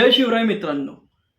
जय शिवराय मित्रांनो.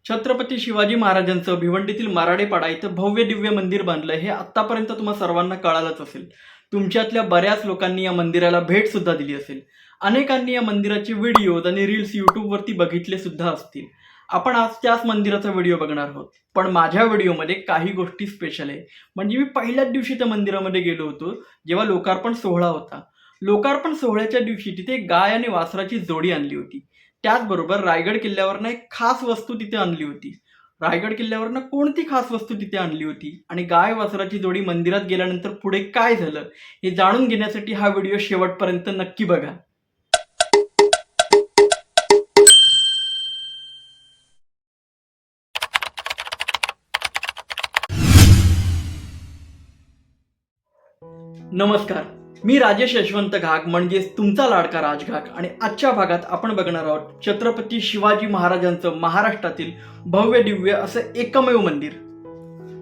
छत्रपती शिवाजी महाराजांचं भिवंडीतील मराडेपाडा इथं भव्य दिव्य मंदिर बांधलं हे आत्तापर्यंत तुम्हा सर्वांना कळालंच असेल. तुमच्यातल्या बऱ्याच लोकांनी या मंदिराला भेट सुद्धा दिली असेल. अनेकांनी या मंदिराचे व्हिडिओज आणि रील्स यूट्यूबवरती बघितले सुद्धा असतील. आपण आज त्याच मंदिराचा व्हिडिओ बघणार आहोत. पण माझ्या व्हिडिओमध्ये काही गोष्टी स्पेशल आहे. म्हणजे मी पहिल्याच दिवशी त्या मंदिरामध्ये गेलो होतो जेव्हा लोकार्पण सोहळा होता. लोकार्पण सोहळ्याच्या दिवशी तिथे गाय आणि वासराची जोडी आणली होती. त्याचबरोबर रायगड किल्ल्यावरनं एक खास वस्तू तिथे आणली होती. रायगड किल्ल्यावरनं कोणती खास वस्तू तिथे आणली होती? आणि गाय वासराची जोडी मंदिरात गेल्यानंतर पुढे काय झालं? हे जाणून घेण्यासाठी हा व्हिडिओ शेवटपर्यंत नक्की बघा. नमस्कार. मी राजेश यशवंत घाग म्हणजेच तुमचा लाडका राजघाग आणि आजच्या भागात आपण बघणार आहोत छत्रपती शिवाजी महाराजांचं महाराष्ट्रातील भव्य दिव्य असं एकमेव मंदिर.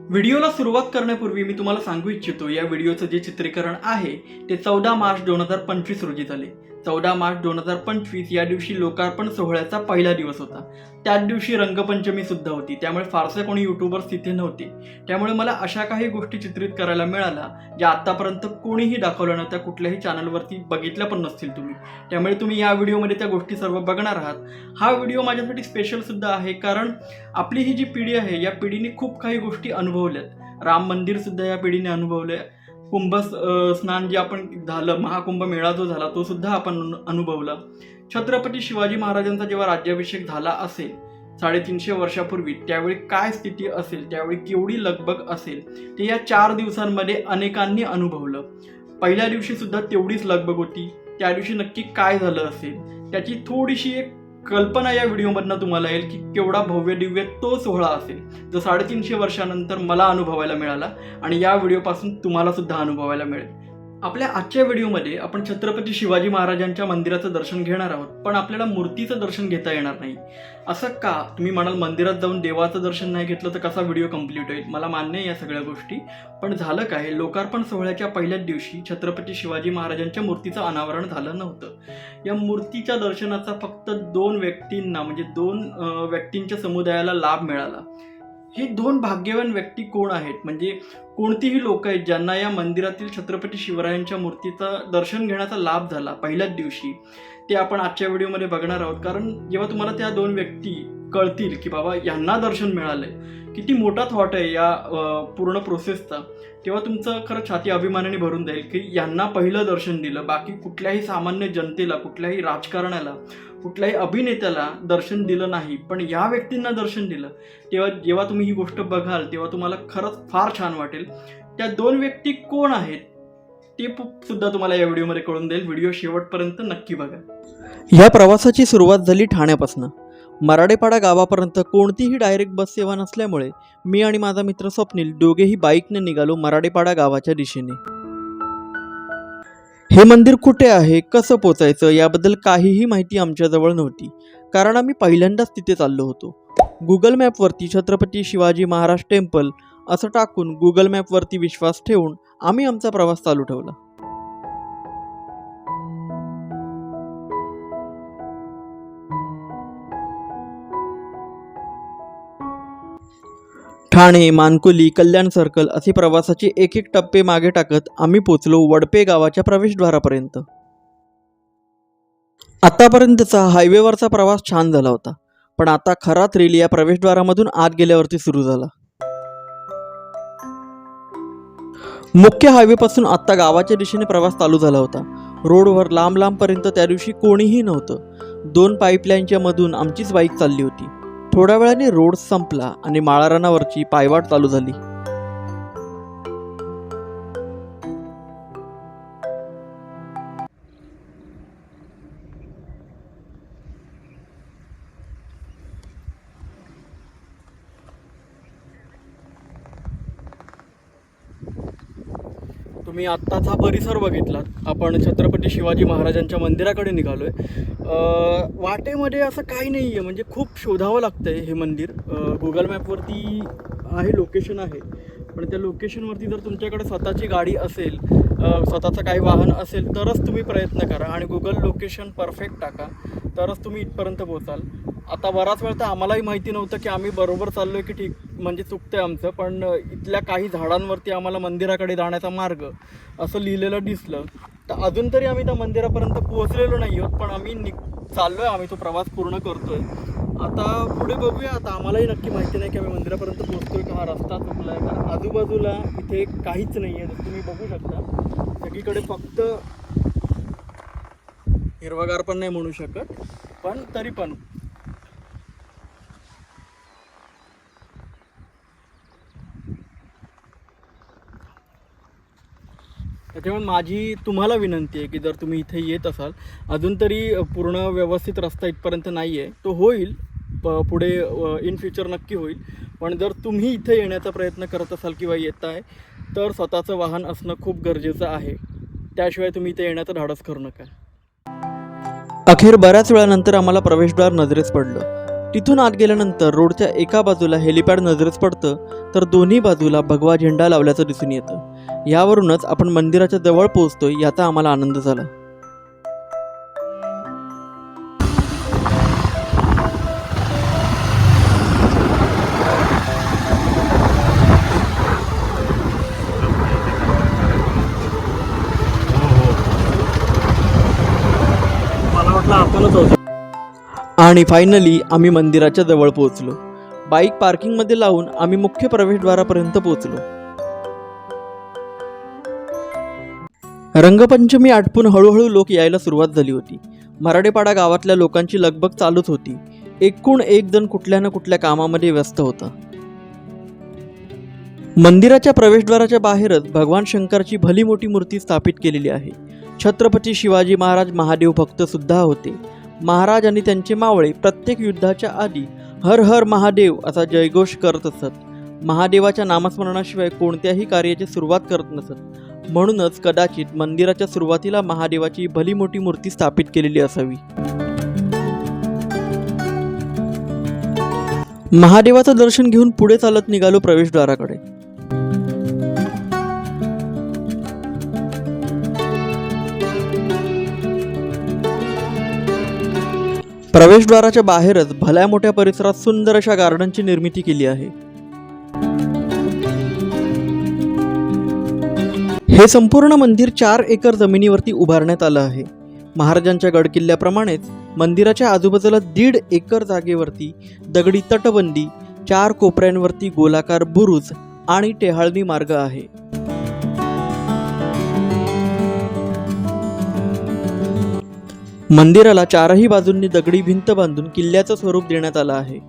व्हिडिओला सुरुवात करण्यापूर्वी मी तुम्हाला सांगू इच्छितो या व्हिडिओचं जे चित्रीकरण आहे ते चौदा मार्च दोन हजार पंचवीस रोजी झाले. चौदा मार्च दोन हजार पंचवीस या दिवशी लोकार्पण सोहळ्याचा पहिला दिवस होता. त्याच दिवशी रंगपंचमी सुद्धा होती. त्यामुळे फारसे कोणी युट्यूबर्स तिथे नव्हते. त्यामुळे मला अशा काही गोष्टी चित्रित करायला मिळाल्या ज्या आतापर्यंत कोणीही दाखवल्या नव्हत्या कुठल्याही चॅनलवरती बघितल्या पण नसतील तुम्ही. त्यामुळे तुम्ही या व्हिडिओमध्ये त्या गोष्टी सर्व बघणार आहात. हा व्हिडिओ माझ्यासाठी स्पेशल सुद्धा आहे कारण आपली ही जी पिढी आहे या पिढीने खूप काही गोष्टी अनुभवल्यात. राम मंदिर सुद्धा या पिढीने अनुभवले कुंभ स्नान जे आपण झालं महाकुंभ मेळा जो झाला तो सुद्धा आपण अनु- अनुभवला. छत्रपती शिवाजी महाराजांचा जेव्हा राज्याभिषेक झाला असेल साडेतीनशे वर्षापूर्वी त्यावेळी काय स्थिती असेल त्यावेळी केवढी लगबग असेल ते या चार दिवसांमध्ये अनेकांनी अनुभवलं. पहिल्या दिवशी सुद्धा तेवढीच लगबग होती. त्या दिवशी नक्की काय झालं असेल त्याची थोडीशी एक कल्पना या व्हिडिओमधनं तुम्हाला येईल की केवढा भव्य दिव्य तो सोहळा असेल. जो साडेतीनशे वर्षानंतर मला अनुभवायला मिळाला आणि या व्हिडिओपासून तुम्हाला सुद्धा अनुभवायला मिळेल. आपल्या आजच्या व्हिडिओमध्ये आपण छत्रपती शिवाजी महाराजांच्या मंदिराचं दर्शन घेणार आहोत पण आपल्याला मूर्तीचं दर्शन घेता येणार नाही. असं का? तुम्ही म्हणाल मंदिरात जाऊन देवाचं दर्शन नाही घेतलं तर कसा व्हिडिओ कंप्लीट होईल? मला मान्य आहे या सगळ्या गोष्टी पण झालं काय? लोकार्पण सोहळ्याच्या पहिल्याच दिवशी छत्रपती शिवाजी महाराजांच्या मूर्तीचं अनावरण झालं नव्हतं. या मूर्तीच्या दर्शनाचा फक्त दोन व्यक्तींना म्हणजे दोन व्यक्तींच्या समुदायाला लाभ मिळाला. हे दोन भाग्यवान व्यक्ती कोण आहेत? म्हणजे कोणतीही लोक आहेत ज्यांना या मंदिरातील छत्रपती शिवरायांच्या मूर्तीचा दर्शन घेण्याचा लाभ झाला पहिल्याच दिवशी. ते आपण आजच्या व्हिडिओमध्ये बघणार आहोत. कारण जेव्हा तुम्हाला त्या दोन व्यक्ती कळतील की बाबा यांना दर्शन मिळालंय किती मोठा थॉट आहे या पूर्ण प्रोसेसचा तेव्हा तुमचं खरं छाती अभिमानाने भरून जाईल की यांना पहिलं दर्शन दिलं. बाकी कुठल्याही सामान्य जनतेला कुठल्याही राजकारण्याला कुठल्याही अभिनेत्याला दर्शन दिलं नाही. पण या व्यक्तींना दर्शन दिलं. तेव्हा जेव्हा तुम्ही ही गोष्ट बघाल तेव्हा तुम्हाला खरंच फार छान वाटेल. त्या दोन व्यक्ती कोण आहेत? टिप सुद्धा तुम्हाला या व्हिडिओमध्ये कळून देईल व्हिडिओ शेवटपर्यंत नक्की बघा. या प्रवासाची सुरुवात झाली ठाण्यापासून. मराडेपाडा गावापर्यंत कोणतीही डायरेक्ट बस सेवा नसल्यामुळे मी आणि माझा मित्र स्वप्नील दोघेही बाईकने निघालो मराडेपाडा गावाच्या दिशेने. हे मंदिर कुठे आहे कसं पोचायचं याबद्दल काहीही माहिती आमच्याजवळ नव्हती. कारण आम्ही पहिल्यांदाच तिथे चाललो होतो. गुगल मॅपवरती छत्रपती शिवाजी महाराज टेम्पल असं टाकून गुगल मॅपवरती विश्वास ठेवून आम्ही आमचा प्रवास चालू ठेवला. ठाणे मानकुली कल्याण सर्कल असे प्रवासाचे एक एक टप्पे मागे टाकत आम्ही पोचलो वडपे गावाच्या प्रवेशद्वारापर्यंत. आतापर्यंतचा हायवेवरचा प्रवास छान झाला होता पण आता खरा थ्रिल या प्रवेशद्वारामधून आत गेल्यावरती सुरू झाला. मुख्य हायवेपासून आत्ता गावाच्या दिशेने प्रवास चालू झाला होता. रोडवर लांब लांबपर्यंत त्या दिवशी कोणीही नव्हतं. दोन पाईपलाईनच्या मधून आमचीच बाईक चालली होती. थोड्या वेळाने रोड संपला आणि माळारानावरची पायवाट चालू झाली. तुम्ही आत्ताच हा परिसर बघितलात आपण छत्रपती शिवाजी महाराजांच्या मंदिराकडे निघालो आहे वाटेमध्ये असं काही नाही आहे म्हणजे खूप शोधावं लागतंय हे मंदिर. गुगल मॅपवरती आहे लोकेशन आहे. पण त्या लोकेशनवरती जर तुमच्याकडे स्वतःची गाडी असेल स्वतःचं काही वाहन असेल तरच तुम्ही प्रयत्न करा. आणि गुगल लोकेशन परफेक्ट टाका. तरच तुम्ही इथपर्यंत पोचाल आता बराच वेळ तर आम्हालाही माहिती नव्हतं की आम्ही बरोबर चाललोय की ठीक म्हणजे चुकतंय आमचं. पण इथल्या काही झाडांवरती आम्हाला मंदिराकडे जाण्याचा मार्ग असं लिहिलेलं दिसलं. तर अजून तरी आम्ही त्या मंदिरापर्यंत पोहोचलेलो नाही आहोत पण आम्ही निघ चाललोय आम्ही तो प्रवास पूर्ण करतोय. आता पुढे बघूया आता आम्हालाही नक्की माहिती नाही की आम्ही मंदिरापर्यंत पोहोचतोय का हा रस्ता आहे कारण आजूबाजूला इथे काहीच नाही आहे जसं तुम्ही बघू शकता. सगळीकडे फक्त हिरवागार पण नाही म्हणू शकत पण तरी पण. त्याच्यामुळे माझी तुम्हाला विनंती आहे की जर तुम्ही इथे येत असाल अजून तरी पूर्ण व्यवस्थित रस्ता इथपर्यंत नाही आहे तो होईल प पुढे इन फ्युचर नक्की होईल. पण जर तुम्ही इथे येण्याचा प्रयत्न करत असाल किंवा येत आहे तर स्वतःचं वाहन असणं खूप गरजेचं आहे. त्याशिवाय तुम्ही इथे येण्याचं धाडस करू नका. अखेर बऱ्याच वेळानंतर आम्हाला प्रवेशद्वार नजरेस पडलं. तिथून आत गेल्यानंतर रोडच्या एका बाजूला हेलिपॅड नजरेस पडतं तर दोन्ही बाजूला भगवा झेंडा लावल्याचं दिसून येतं. यावरूनच आपण मंदिराच्या जवळ पोहोचतोय याचा आम्हाला आनंद झाला. मला वाटलं आपणच होतो आणि फायनली आम्ही मंदिराच्या जवळ पोहोचलो. बाईक पार्किंगमध्ये लावून आम्ही मुख्य प्रवेशद्वारापर्यंत पोहोचलो. रंगपंचमी आटपून हळूहळू लोक यायला सुरुवात झाली होती. मराठेपाडा गावातल्या लोकांची लगबग चालूच होती. एकूण एक जण कुठल्या ना कुठल्या कामामध्ये व्यस्त होता. मंदिराच्या प्रवेशद्वाराच्या बाहेरच भगवान शंकरची भली मोठी मूर्ती स्थापित केलेली आहे. छत्रपती शिवाजी महाराज महादेव भक्त सुद्धा होते. महाराज आणि त्यांचे मावळे प्रत्येक युद्धाच्या आधी हर हर महादेव असा जयघोष करत असत. महादेवाच्या नामस्मरणाशिवाय कोणत्याही कार्याची सुरुवात करत नसत. म्हणूनच कदाचित मंदिराच्या सुरुवातीला महादेवाची भली मोठी मूर्ती स्थापित केलेली असावी. महादेवाचं दर्शन घेऊन पुढे चालत निघालो प्रवेशद्वाराकडे. प्रवेशद्वाराच्या बाहेरच भल्या मोठ्या परिसरात सुंदर अशा गार्डनची निर्मिती केली आहे. हे संपूर्ण मंदिर चार एकर जमिनीवरती उभारण्यात आलं आहे. महाराजांच्या गडकिल्ल्याप्रमाणेच मंदिराच्या आजूबाजूला दीड एकर जागेवरती दगडी तटबंदी चार कोपऱ्यांवरती गोलाकार बुरुज आणि टेहाळणी मार्ग आहे. मंदिराला चारही बाजूंनी दगडी भिंत बांधून किल्ल्याचं स्वरूप देण्यात आलं आहे.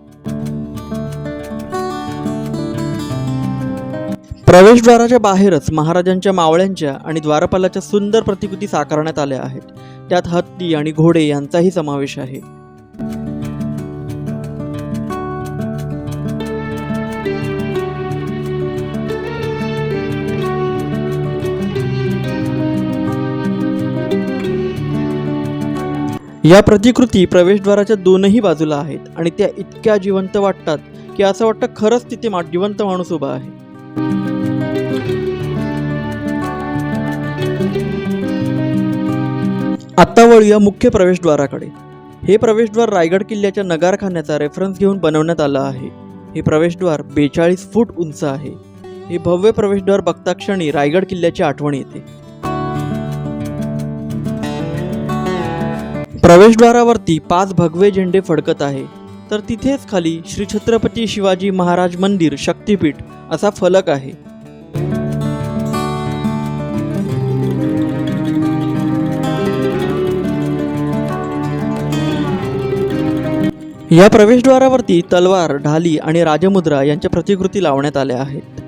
प्रवेशद्वाराच्या बाहेरच महाराजांच्या मावळ्यांच्या आणि द्वारपालाच्या सुंदर प्रतिकृती साकारण्यात आल्या आहेत. त्यात हत्ती आणि घोडे यांचाही समावेश आहे. या प्रतिकृती प्रवेशद्वाराच्या दोनही बाजूला आहेत आणि त्या इतक्या जिवंत वाटतात की असं वाटतं खरंच तिथे मा- जिवंत माणूस उभा आहे. आत्ता वळूया मुख्य प्रवेशद्वाराकडे. हे प्रवेशद्वार रायगड किल्ल्याच्या नगारखान्याचा रेफरन्स घेऊन बनवण्यात आलं आहे. हे प्रवेशद्वार बेचाळीस फूट उंच आहे. हे भव्य प्रवेशद्वार बघता क्षणी रायगड किल्ल्याची आठवण येते. प्रवेशद्वारावरती पाच भगवे झेंडे फडकत आहे. तर तिथेच खाली श्री छत्रपती शिवाजी महाराज मंदिर शक्तीपीठ असा फलक आहे. या प्रवेशद्वारावरती तलवार ढाली आणि राजमुद्रा यांच्या प्रतिकृती लावण्यात आल्या आहेत.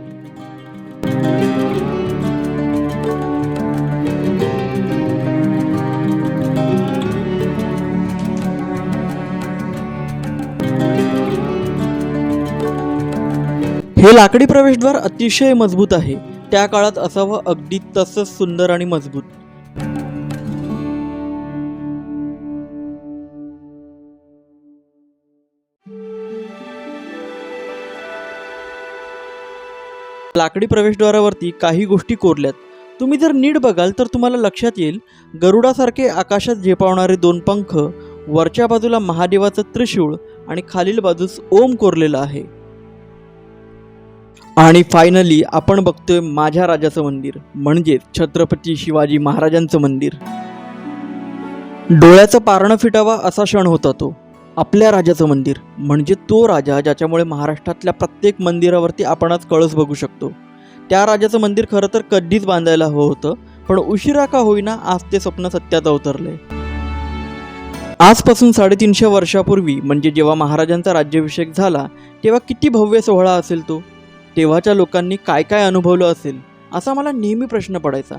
हे लाकडी प्रवेशद्वार अतिशय मजबूत आहे. त्या काळात असावं अगदी तसंच सुंदर आणि मजबूत. लाकडी प्रवेशद्वारावरती काही गोष्टी कोरल्यात. तुम्ही जर नीट बघाल तर तुम्हाला लक्षात येईल गरुडासारखे आकाशात झेपावणारे दोन पंख वरच्या बाजूला महादेवाचं त्रिशूळ आणि खालील बाजूस ओम कोरलेला आहे. आणि फायनली आपण बघतोय माझ्या राजाचं मंदिर म्हणजेच छत्रपती शिवाजी महाराजांचं मंदिर. डोळ्याचं पारणं फिटावा असा क्षण होता तो आपल्या राजाचं मंदिर म्हणजे तो राजा ज्याच्यामुळे महाराष्ट्रातल्या प्रत्येक मंदिरावरती आपणच कळस बघू शकतो. त्या राजाचं मंदिर खरं तर कधीच बांधायला हवं होतं पण उशिरा का होईना आज ते स्वप्न सत्यात अवतरलंय आजपासून साडेतीनशे वर्षापूर्वी म्हणजे जेव्हा महाराजांचा राज्याभिषेक झाला तेव्हा किती भव्य सोहळा असेल तो. तेव्हाच्या लोकांनी काय काय अनुभवलं असेल असा मला नेहमी प्रश्न पडायचा.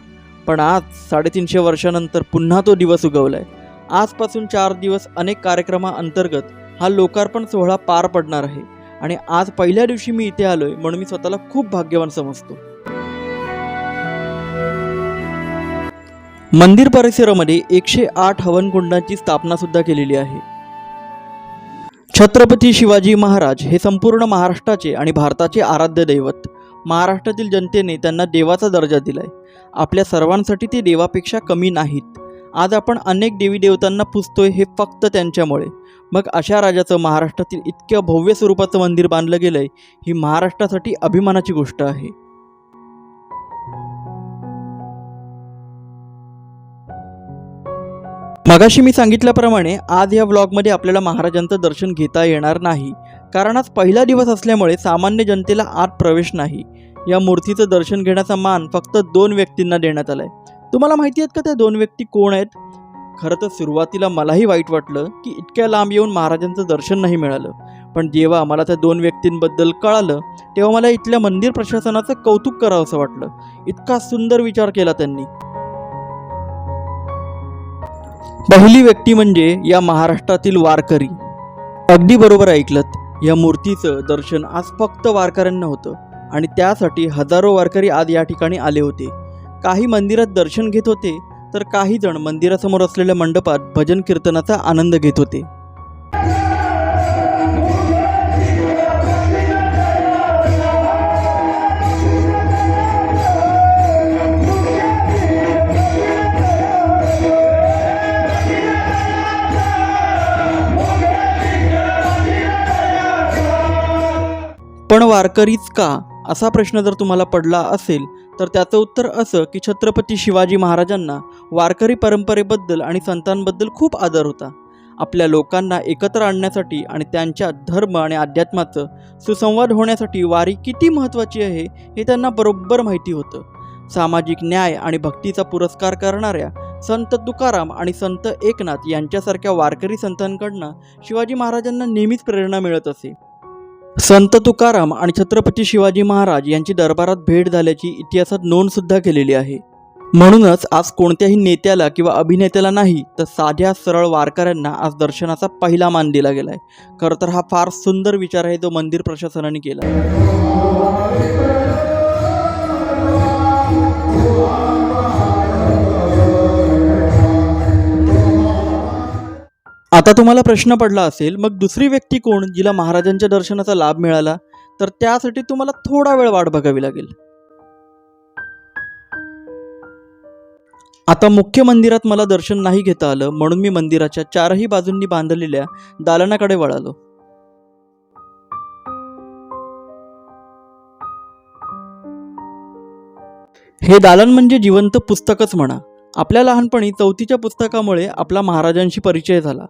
पण आज साडेतीनशे वर्षानंतर पुन्हा तो दिवस उगवलाय. आजपासून चार दिवस अनेक कार्यक्रमाअंतर्गत हा लोकार्पण सोहळा पार पडणार आहे. आणि आज पहिल्या दिवशी मी इथे आलोय म्हणून मी स्वतःला खूप भाग्यवान समजतो. मंदिर परिसरामध्ये एकशे आठ हवनकुंडांची स्थापना सुद्धा केलेली आहे. छत्रपती शिवाजी महाराज हे संपूर्ण महाराष्ट्राचे आणि भारताचे आराध्य दैवत. महाराष्ट्रातील जनतेने त्यांना देवाचा दर्जा दिलाय. आपल्या सर्वांसाठी ते देवापेक्षा कमी नाहीत. आज आपण अनेक देवी देवतांना पुजतोय हे फक्त त्यांच्यामुळे. मग अशा राजाचं महाराष्ट्रातील इतक्या भव्य स्वरूपाचं मंदिर बांधलं गेलंय ही महाराष्ट्रासाठी अभिमानाची गोष्ट आहे. मगाशी मी सांगितल्याप्रमाणे आज या व्लॉगमध्ये आपल्याला महाराजांचं दर्शन घेता येणार नाही. कारण आज पहिला दिवस असल्यामुळे सामान्य जनतेला आत प्रवेश नाही. या मूर्तीचं दर्शन घेण्याचा मान फक्त दोन व्यक्तींना देण्यात आलाय. तुम्हाला माहिती आहेत का त्या दोन व्यक्ती कोण आहेत? खरं तर सुरुवातीला मलाही वाईट वाटलं की इतक्या लांब येऊन महाराजांचं दर्शन नाही मिळालं. पण जेव्हा मला त्या दोन व्यक्तींबद्दल कळालं तेव्हा मला इथल्या मंदिर प्रशासनाचं कौतुक करावं असं वाटलं. इतका सुंदर विचार केला त्यांनी. पहिली व्यक्ती म्हणजे या महाराष्ट्रातील वारकरी. अगदी बरोबर ऐकलत या मूर्तीचं दर्शन आज फक्त वारकऱ्यांना होतं आणि त्यासाठी हजारो वारकरी आज या ठिकाणी आले होते. काही मंदिरात दर्शन घेत होते तर काही जण मंदिरासमोर असलेल्या मंडपात भजन कीर्तनाचा आनंद घेत होते. पण वारकरीच का? असा प्रश्न जर तुम्हाला पडला असेल तर त्याचं उत्तर असं की छत्रपती शिवाजी महाराजांना वारकरी परंपरेबद्दल आणि संतांबद्दल खूप आदर होता. आपल्या लोकांना एकत्र आणण्यासाठी आणि त्यांच्या धर्म आणि अध्यात्माचं सुसंवाद होण्यासाठी वारी किती महत्त्वाची आहे हे त्यांना बरोबर माहिती होतं. सामाजिक न्याय आणि भक्तीचा पुरस्कार करणाऱ्या संत तुकाराम आणि संत एकनाथ यांच्यासारख्या वारकरी संतांकडनं शिवाजी महाराजांना नेहमीच प्रेरणा मिळत असे. संत तुकाराम आणि छत्रपती शिवाजी महाराज यांची दरबारात भेट झाल्याची इतिहासात नोंद सुद्धा केलेली आहे. म्हणूनच आज कोणत्याही नेत्याला किंवा अभिनेत्याला नाही तर साध्या सरळ वारकऱ्यांना आज दर्शनाचा पहिला मान दिला गेलाय. खरं तर हा फार सुंदर विचार आहे जो मंदिर प्रशासनाने केला आता तुम्हाला प्रश्न पडला असेल मग दुसरी व्यक्ती कोण जिला महाराजांच्या दर्शनाचा लाभ मिळाला? तर त्यासाठी तुम्हाला थोडा वेळ वाट बघावी लागेल. आता मुख्य मंदिरात मला दर्शन नाही घेता आलं म्हणून मी मंदिराच्या चारही बाजूंनी बांधलेल्या दालनाकडे वळालो. हे दालन म्हणजे जिवंत पुस्तकच म्हणा. आपल्या लहानपणी चौथीच्या पुस्तकामुळे आपला महाराजांशी परिचय झाला.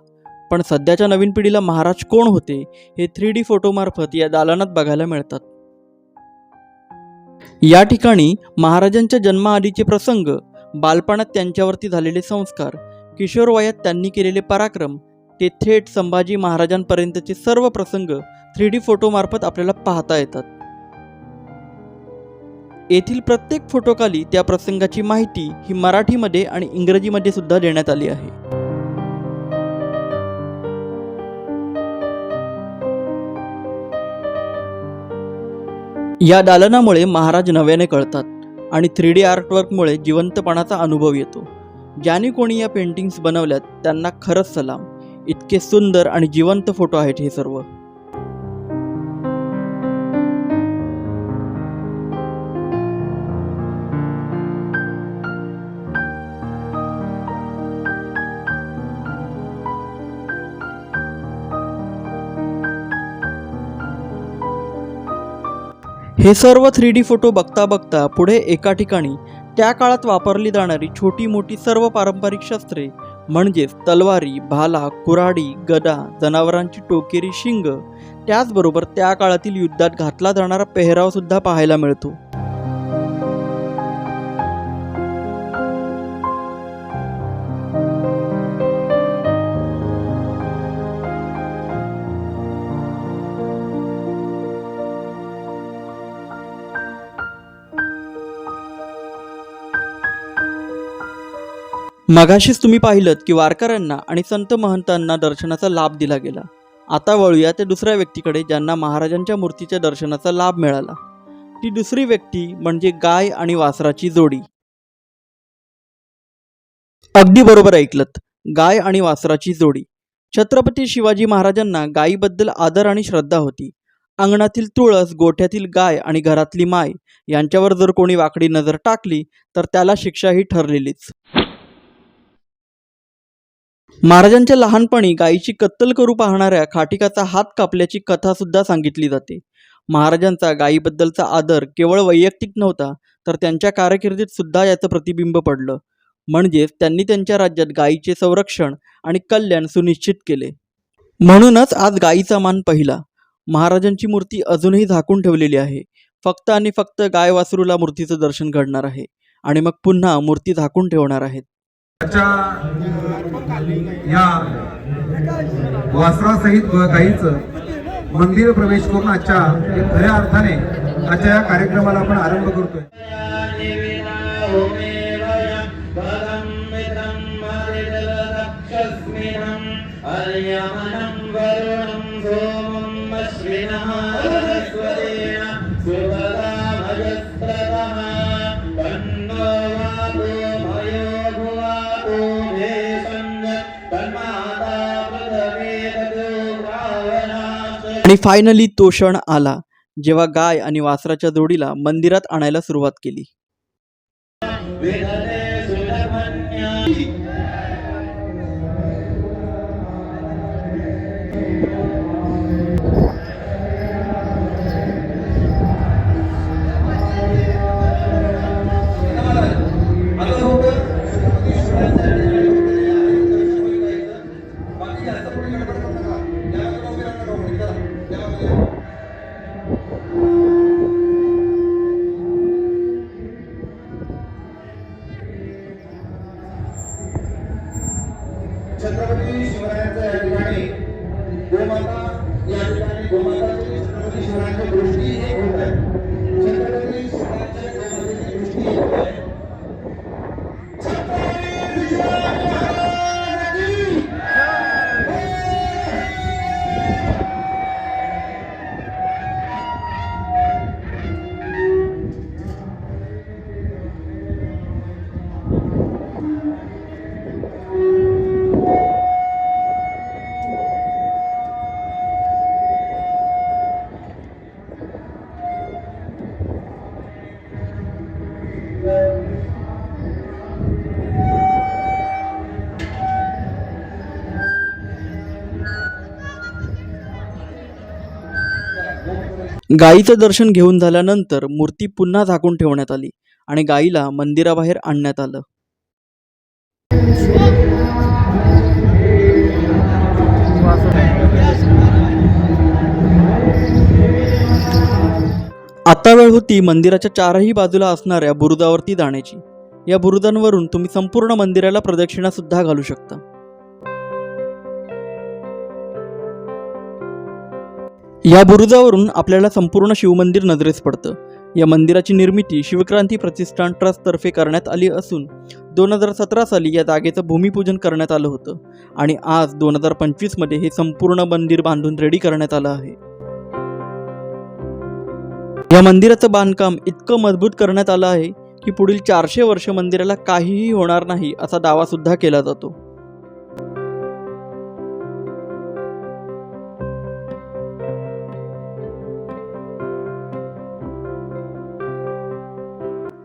पण सध्याच्या नवीन पिढीला महाराज कोण होते हे थ्री डी फोटोमार्फत या दालनात बघायला मिळतात. या ठिकाणी महाराजांच्या जन्माआधीचे प्रसंग बालपणात त्यांच्यावरती झालेले संस्कार किशोरवयात त्यांनी केलेले पराक्रम ते थेट संभाजी महाराजांपर्यंतचे सर्व प्रसंग थ्री डी फोटोमार्फत आपल्याला पाहता येतात. येथील प्रत्येक फोटोखाली त्या प्रसंगाची माहिती ही मराठीमध्ये आणि इंग्रजीमध्ये सुद्धा देण्यात आली आहे. या दालनामुळे महाराज नव्याने कळतात आणि थ्री डी आर्टवर्कमुळे जिवंतपणाचा अनुभव येतो. ज्याने कोणी या पेंटिंग्स बनवल्यात त्यांना खरंच सलाम. इतके सुंदर आणि जिवंत फोटो आहेत हे सर्व. हे सर्व थ्री डी फोटो बघता बघता पुढे एका ठिकाणी त्या काळात वापरली जाणारी छोटी मोठी सर्व पारंपरिक शस्त्रे म्हणजेच तलवारी भाला कुऱ्हाडी गदा जनावरांची टोकेरी शिंग त्याचबरोबर त्या काळातील युद्धात घातला जाणारा पेहरावसुद्धा पाहायला मिळतो. मगाशीच तुम्ही पाहिलं की वारकऱ्यांना आणि संत महंतांना दर्शनाचा लाभ दिला गेला. आता वळूया त्या दुसऱ्या व्यक्तीकडे ज्यांना महाराजांच्या मूर्तीच्या दर्शनाचा लाभ मिळाला. ती दुसरी व्यक्ती म्हणजे गाय आणि वासराची जोडी. अगदी बरोबर ऐकलत. गाय आणि वासराची जोडी. छत्रपती शिवाजी महाराजांना गायीबद्दल आदर आणि श्रद्धा होती. अंगणातील तुळस गोठ्यातील गाय आणि घरातली माय यांच्यावर जर कोणी वाकडी नजर टाकली तर त्याला शिक्षाही ठरलेलीच. महाराजांच्या लहानपणी गायीची कत्तल करू पाहणाऱ्या खाटिकाचा हात कापल्याची कथा सुद्धा सांगितली जाते. महाराजांचा गायीबद्दलचा आदर केवळ वैयक्तिक नव्हता तर त्यांच्या कारकिर्दीत सुद्धा याचं प्रतिबिंब पडलं. म्हणजेच त्यांनी त्यांच्या राज्यात गायीचे संरक्षण आणि कल्याण सुनिश्चित केले. म्हणूनच आज गायीचा मान पहिला. महाराजांची मूर्ती अजूनही झाकून ठेवलेली आहे. फक्त आणि फक्त गाय वासरूला मूर्तीचं दर्शन घडणार आहे. आणि मग पुन्हा मूर्ती झाकून ठेवणार आहेत. या वासरासहित ग- मंदिर प्रवेश करून आजच्या खऱ्या अर्थाने आजच्या या कार्यक्रमाला आपण आरंभ करतोय. आणि फायनली तो क्षण आला जेव्हा गाय आणि वासराच्या जोडीला मंदिरात आणायला सुरुवात केली. गायीचं दर्शन घेऊन झाल्यानंतर मूर्ती पुन्हा झाकून ठेवण्यात आली आणि गायीला मंदिराबाहेर आणण्यात आलं. आता वेळ होती मंदिराच्या चारही बाजूला असणाऱ्या बुरुदावरती जाण्याची. या बुरुदांवरून तुम्ही संपूर्ण मंदिराला प्रदक्षिणा सुद्धा घालू शकता. या बुरुजावरून आपल्याला संपूर्ण शिवमंदिर नजरेस पडतं. या मंदिराची निर्मिती शिवक्रांती प्रतिष्ठान ट्रस्टतर्फे करण्यात आली असून दोन हजार सतरा साली या जागेचं भूमिपूजन करण्यात आलं होतं आणि आज दोन हजार पंचवीसमध्ये हे संपूर्ण मंदिर बांधून रेडी करण्यात आलं आहे. या मंदिराचं बांधकाम इतकं मजबूत करण्यात आलं आहे की पुढील चारशे वर्ष मंदिराला काहीही होणार नाही असा दावा सुद्धा केला जातो.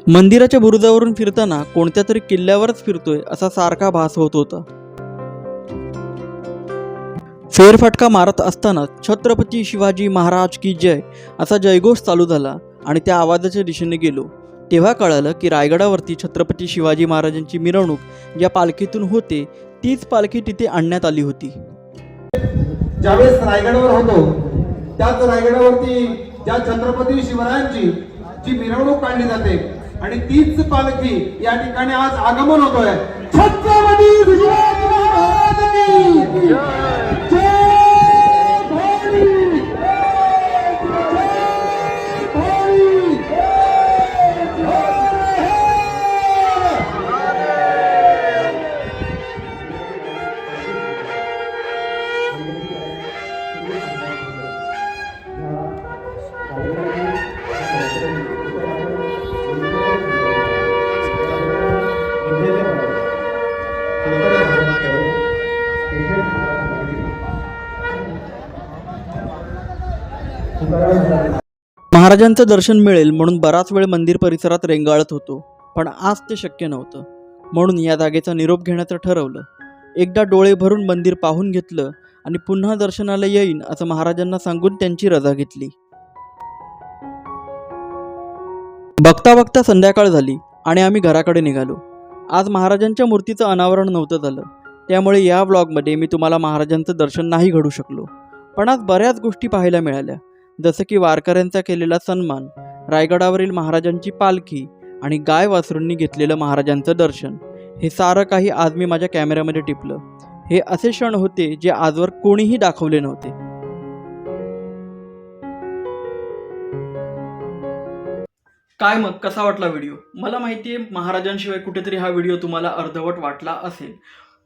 मंदिराच्या बुरुजावरून फिरताना कोणत्या तरी किल्ल्यावरच फिरतोय असा सारखा भास होत होता. फेरफटका मारत असताना छत्रपती शिवाजी महाराज की जय असा जयघोष चालू झाला आणि त्या आवाजाच्या दिशेने गेलो. तेव्हा कळालं की रायगडावरती छत्रपती शिवाजी महाराजांची मिरवणूक ज्या पालखीतून होते तीच पालखी तिथे आणण्यात आली होती. ज्यावेळेस रायगडावर होतो त्याच रायगडावरती ज्या छत्रपती शिवरायांची जी मिरवणूक काढली जाते आणि तीच पालखी या ठिकाणी आज आगमन होतोय. छत्र महाराजांचं दर्शन मिळेल म्हणून बराच वेळ मंदिर परिसरात रेंगाळत होतो पण आज ते शक्य नव्हतं. म्हणून या जागेचा निरोप घेण्याचं ठरवलं. एकदा डोळे भरून मंदिर पाहून घेतलं आणि पुन्हा दर्शनाला येईन असं महाराजांना सांगून त्यांची रजा घेतली. बघता बघता संध्याकाळ झाली आणि आम्ही घराकडे निघालो. आज महाराजांच्या मूर्तीचं अनावरण नव्हतं झालं. त्यामुळे या ब्लॉगमध्ये मी तुम्हाला महाराजांचं दर्शन नाही घडू शकलो. पण आज बऱ्याच गोष्टी पाहायला मिळाल्या. जसं की वारकऱ्यांचा केलेला सन्मान रायगडावरील महाराजांची पालखी आणि गाय वासरूंनी घेतलेलं महाराजांचं दर्शन हे सारं काही आज मी माझ्या कॅमेऱ्यामध्ये टिपलं. हे असे क्षण होते जे आजवर कोणीही दाखवले नव्हते. काय मग? कसा वाटला व्हिडिओ? मला माहिती आहे महाराजांशिवाय कुठेतरी हा व्हिडिओ तुम्हाला अर्धवट वाटला असेल.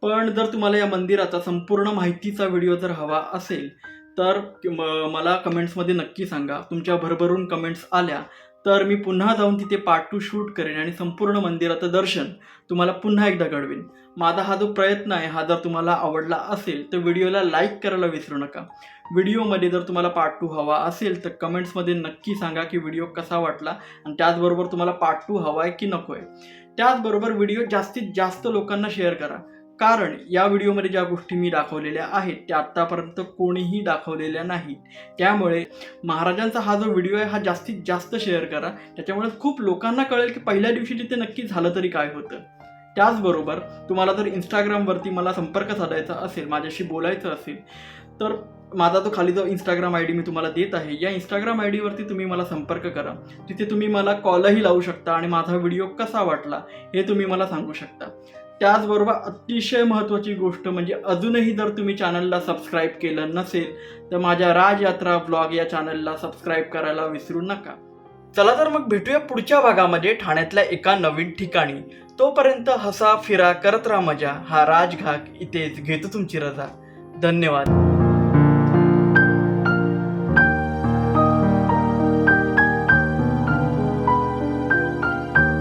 पण जर तुम्हाला या मंदिराचा संपूर्ण माहितीचा व्हिडिओ जर हवा असेल तर मला कमेंट्समध्ये नक्की सांगा. तुमच्या भरभरून कमेंट्स आल्या तर मी पुन्हा जाऊन तिथे पार्ट टू शूट करेन आणि संपूर्ण मंदिराचं दर्शन तुम्हाला पुन्हा एकदा घडवेन. माझा हा जो प्रयत्न आहे हा जर तुम्हाला आवडला असेल तर व्हिडिओला लाईक करायला विसरू नका. व्हिडिओमध्ये जर तुम्हाला पार्ट टू हवा असेल तर कमेंट्समध्ये नक्की सांगा की व्हिडिओ कसा वाटला आणि त्याचबरोबर तुम्हाला पार्ट टू हवा आहे की नको आहे त्याचबरोबर व्हिडिओ जास्तीत जास्त लोकांना शेअर करा. कारण या व्हिडिओमध्ये ज्या गोष्टी मी दाखवलेल्या आहेत त्या आत्तापर्यंत कोणीही दाखवलेल्या नाहीत. त्यामुळे महाराजांचा हा जो व्हिडिओ आहे हा जास्तीत जास्त शेअर करा. त्याच्यामुळे खूप लोकांना कळेल की पहिल्या दिवशी तिथे नक्की झालं तरी काय होतं. त्याचबरोबर तुम्हाला जर इंस्टाग्रामवरती मला संपर्क साधायचा असेल माझ्याशी बोलायचं असेल तर माझा तो खाली जो इंस्टाग्राम आय डी मी तुम्हाला देत आहे या इंस्टाग्राम आय डीवरती तुम्ही मला संपर्क करा. तिथे तुम्ही मला कॉलही लावू शकता आणि माझा व्हिडिओ कसा वाटला हे तुम्ही मला सांगू शकता. त्याचबरोबर अतिशय महत्त्वाची गोष्ट म्हणजे अजूनही जर तुम्ही चॅनलला सबस्क्राईब केलं नसेल तर माझ्या राजयात्रा ब्लॉग या चॅनलला सबस्क्राईब करायला विसरू नका. चला तर मग भेटूया पुढच्या भागामध्ये ठाण्यातल्या एका नवीन ठिकाणी. तोपर्यंत हसा फिरा करत राहा मजा. हा राजघाक इथेच घेतो तुमची रजा. धन्यवाद.